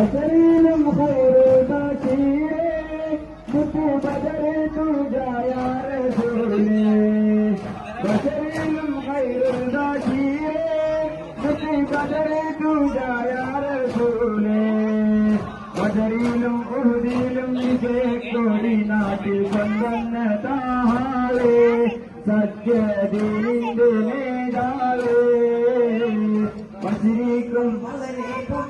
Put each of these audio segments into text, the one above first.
वसलीलम खैरुल बाकीरे मुझे बदले तू जाया रे छोड़ने वसलीलम खैरुल बाकीरे मुझे बदले तू जाया रे छोड़ने वजरीलम उहदीलम निजे कोड़ी नाटी संगन ताहाले सत्य दीन दिने डाले वजरीकम मगरीकम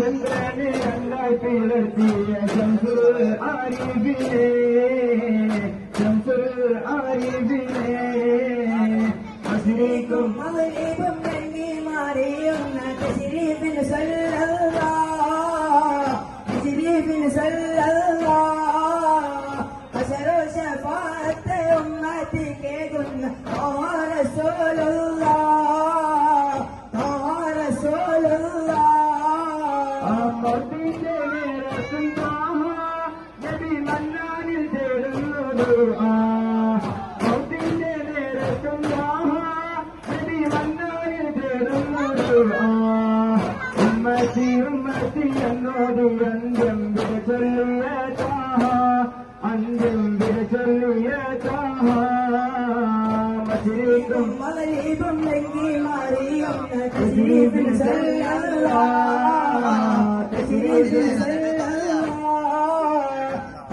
சந்திரனே அல்லாய் பிறத்திய சம்புரு அறிவிலே சம்புரு அறிவிலே அசிரிக்கும் மலையேபம் ഉമ്മത്തി ഉമ്മത്തി എന്നോട് അന്ത്യം വിട ചൊല്ലിയ താഹ അന്ത്യം വിട ചൊല്ലിയ താഹ മസിരിക്കും മകരീബും ലംഘി മാറിയുന്ന തസ്ലീമിൻ സല്ലല്ലാ തസ്ലീമിൻ സല്ലല്ലാ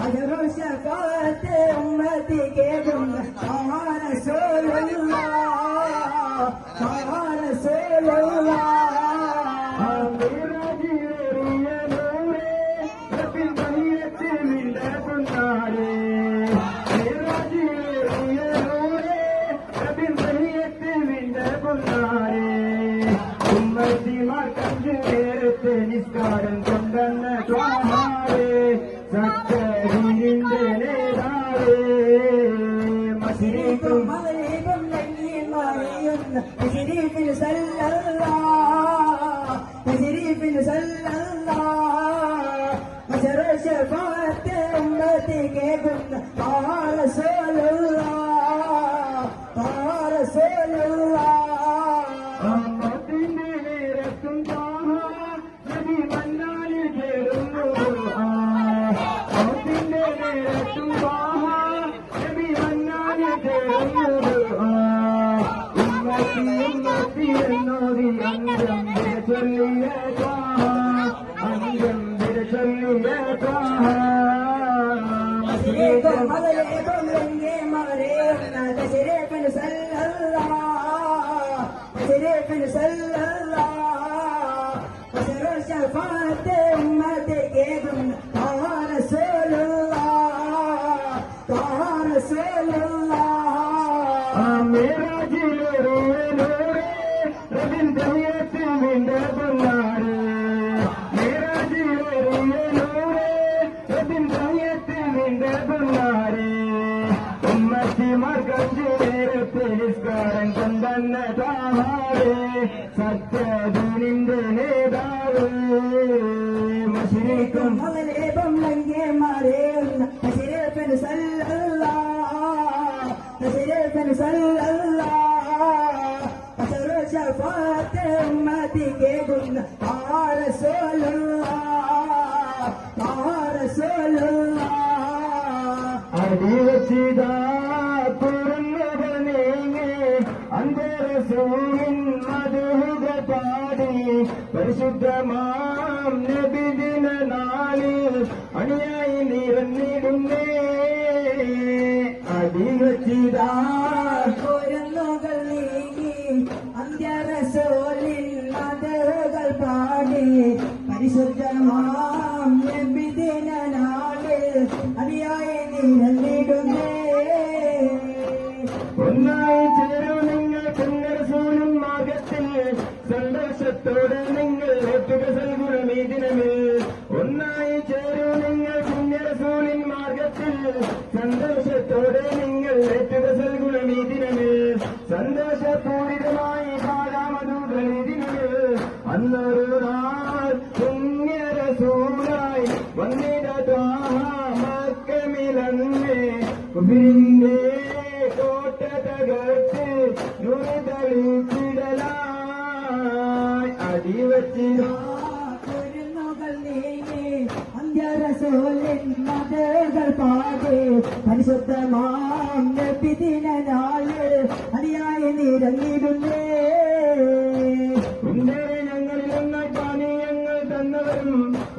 അജറു ശഫാഅത്തെ ഉമ്മത്തിനെ കുന്ന താഹ റസൂലുള്ളാ हमारे ¡Suscríbete al canal! தந்த தாவாரே சத்தது நின்ற நேதாவே மசிரிக்கும் மகலேபம் நங்கே மாறே தசிரேபன் சல்லல்லா. தசிரேபன் சல்லல்லா. அசரு ஷஃபாத் உம்மதி கே குன் ஆ ரசூலுல்லா ஆ புரம் അന്തരസൂവിൻ മധുക പാടി പരിശുദ്ധമാം നബിദിന നാളിൽ അണിയായി നിരന്നിടുന്നേ അടിവച്ചിതാ കുരങ്ങുകൾ നീങ്ങി അന്ത്യറസോലിൽ മതകൾ പാടി പരിശുദ്ധമാം വിശുദ്ധമാം പിതിന നാൾ അടിയായി നിരങ്ങിടുന്നേ ഞങ്ങളിലെന്ന പാനീയങ്ങൾ തന്നവരും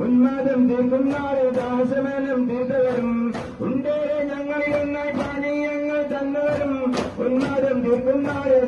ഉന്മാദം തീർക്കും നാളെ ദാസമേലം തീർത്തവരും. ഉണ്ടേറെ ഞങ്ങളിലെന്ന പാനീയങ്ങൾ തന്നവരും ഉന്മാദം തീർക്കും നാളെ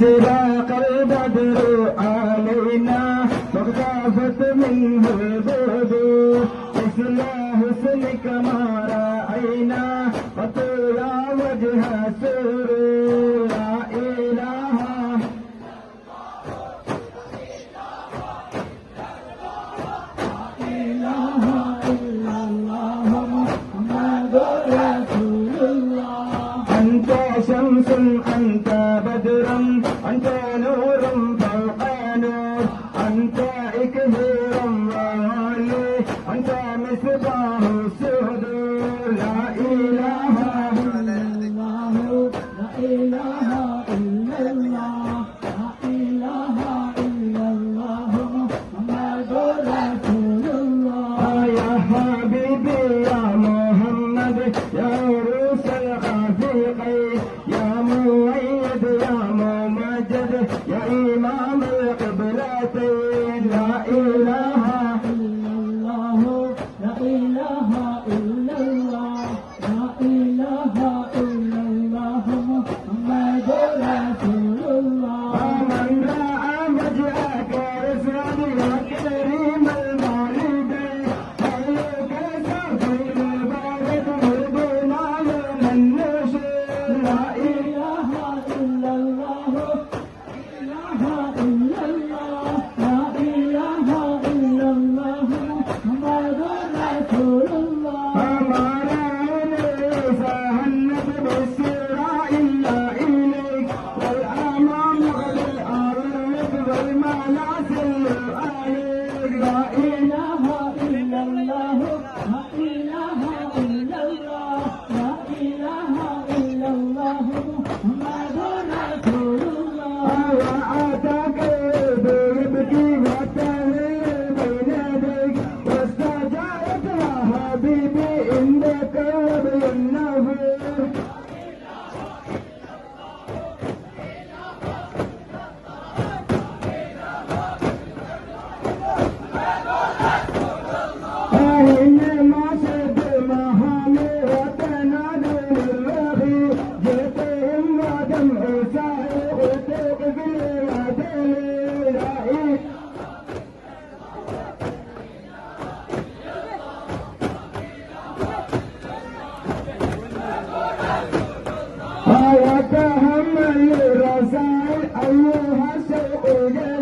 سرا قلب بدر علينا مغضافت منه الغدو حسنا حسنك ما رأينا نور فوق نور أنت إكبير وعلي أنت مصباح الصدور لا إله إلا الله. لا إله إلا الله. لا إله إلا الله. محمد رسول الله. يا حبيبي. Buddha.